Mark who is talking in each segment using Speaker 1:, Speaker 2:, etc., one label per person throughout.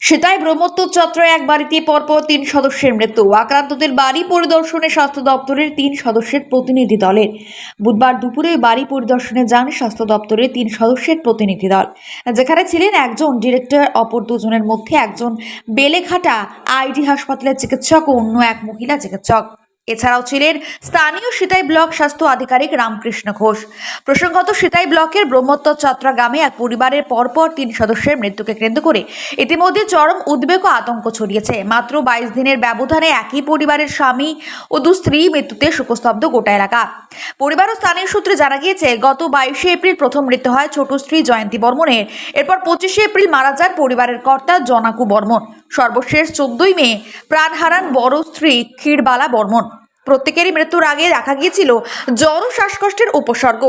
Speaker 1: সেটাই ব্রহ্মত্ব চত্রে এক বাড়িতে পরপর তিন সদস্যের মৃত্যু। আক্রান্তদের বাড়ি পরিদর্শনে স্বাস্থ্য দপ্তরের তিন সদস্যের প্রতিনিধি দলের। বুধবার দুপুরে বাড়ি পরিদর্শনে যান স্বাস্থ্য দপ্তরের তিন সদস্যের প্রতিনিধি দল। যেখানে ছিলেন একজন ডিরেক্টর, অপর দুজনের মধ্যে একজন বেলেঘাটা আইডি হাসপাতালের চিকিৎসক ও অন্য এক মহিলা চিকিৎসক। এছাড়াও ছিলেন স্থানীয় সিতাই ব্লক স্বাস্থ্য আধিকারিক রামকৃষ্ণ ঘোষ। প্রসঙ্গত সিতাই ব্লকের ব্রহ্মত্ব চত্রা গ্রামে এক পরিবারের পরপর তিন সদস্যের মৃত্যুকে কেন্দ্র করে ইতিমধ্যে চরম উদ্বেগ ও আতঙ্ক ছড়িয়েছে। মাত্র বাইশ দিনের ব্যবধানে একই পরিবারের স্বামী ও দু স্ত্রী মৃত্যুতে শোকস্তব্ধ গোটা এলাকা। পরিবার ও স্থানীয় সূত্রে জানা গিয়েছে, গত বাইশে এপ্রিল প্রথম মৃত্যু হয় ছোট স্ত্রী জয়ন্তী বর্মনের। এরপর পঁচিশে এপ্রিল মারা যান পরিবারের কর্তা জনাকু বর্মন। সর্বশেষ চোদ্দই মে প্রাণ হারান বড় স্ত্রী ক্ষীরবালা বর্মন। প্রত্যেকেরই মৃত্যুর আগে দেখা গিয়েছিল জ্বর শ্বাসকষ্টের উপসর্গ।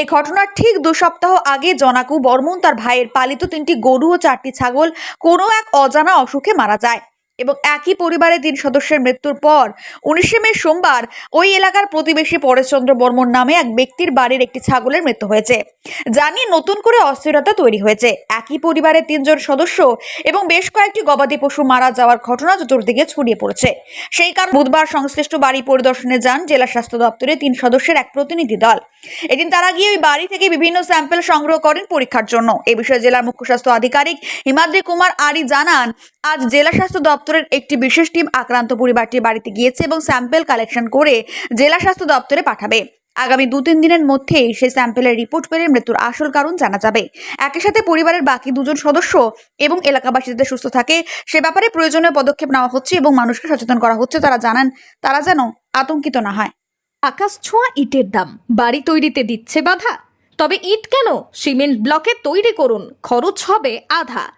Speaker 1: এই ঘটনার ঠিক দু সপ্তাহ আগে জনাকু বর্মন তার ভাইয়ের পালিত তিনটি গরু ও চারটি ছাগল কোনো এক অজানা অসুখে মারা যায়। এবং একই পরিবারের তিন সদস্যের মৃত্যুর পর উনিশে মে সোমবার ওই এলাকার প্রতিবেশী পরেশচন্দ্র বর্মন নামে এক ব্যক্তির বাড়ির একটি ছাগলের মৃত্যু হয়েছে। যা নিয়ে নতুন করে অস্থিরতা তৈরি হয়েছে। একই পরিবারের তিনজন সদস্য এবং বেশ কয়েকটি গবাদি পশু মারা যাওয়ার ঘটনা চতুর্দিকে ছড়িয়ে পড়েছে। সেই কারণে বুধবার সংশ্লিষ্ট বাড়ি পরিদর্শনে যান জেলা স্বাস্থ্য দপ্তরের তিন সদস্যের এক প্রতিনিধি দল। এদিন তারা গিয়ে ওই বাড়ি থেকে বিভিন্ন স্যাম্পেল সংগ্রহ করেন পরীক্ষার জন্য। এ বিষয়ে জেলার মুখ্য স্বাস্থ্য আধিকারিক হিমাদ্রি কুমার আরি জানান, আজ জেলা স্বাস্থ্য দপ্তরের একটি বিশেষ টিম আক্রান্ত পরিবারটির বাড়িতে গিয়েছে এবং স্যাম্পেল কালেকশন করে জেলা স্বাস্থ্য দপ্তরে পাঠাবে। আগামী দু তিন দিনের মধ্যেই সেই স্যাম্পেলের রিপোর্ট পেলে মৃত্যুর আসল কারণ জানা যাবে। একই সাথে পরিবারের বাকি দুজন সদস্য এবং এলাকাবাসীদের সুস্থ থাকে, সে ব্যাপারে প্রয়োজনীয় পদক্ষেপ নেওয়া হচ্ছে এবং মানুষকে সচেতন করা হচ্ছে। তারা জানান, তারা যেন আতঙ্কিত না হয়।
Speaker 2: আকাশ ছোঁয়া ইটের দাম। বাড়ি তৈরিতে দিচ্ছে বাধা। তবে ইট কেন? সিমেন্ট ব্লকে তৈরি করুন। খরচ হবে আধা।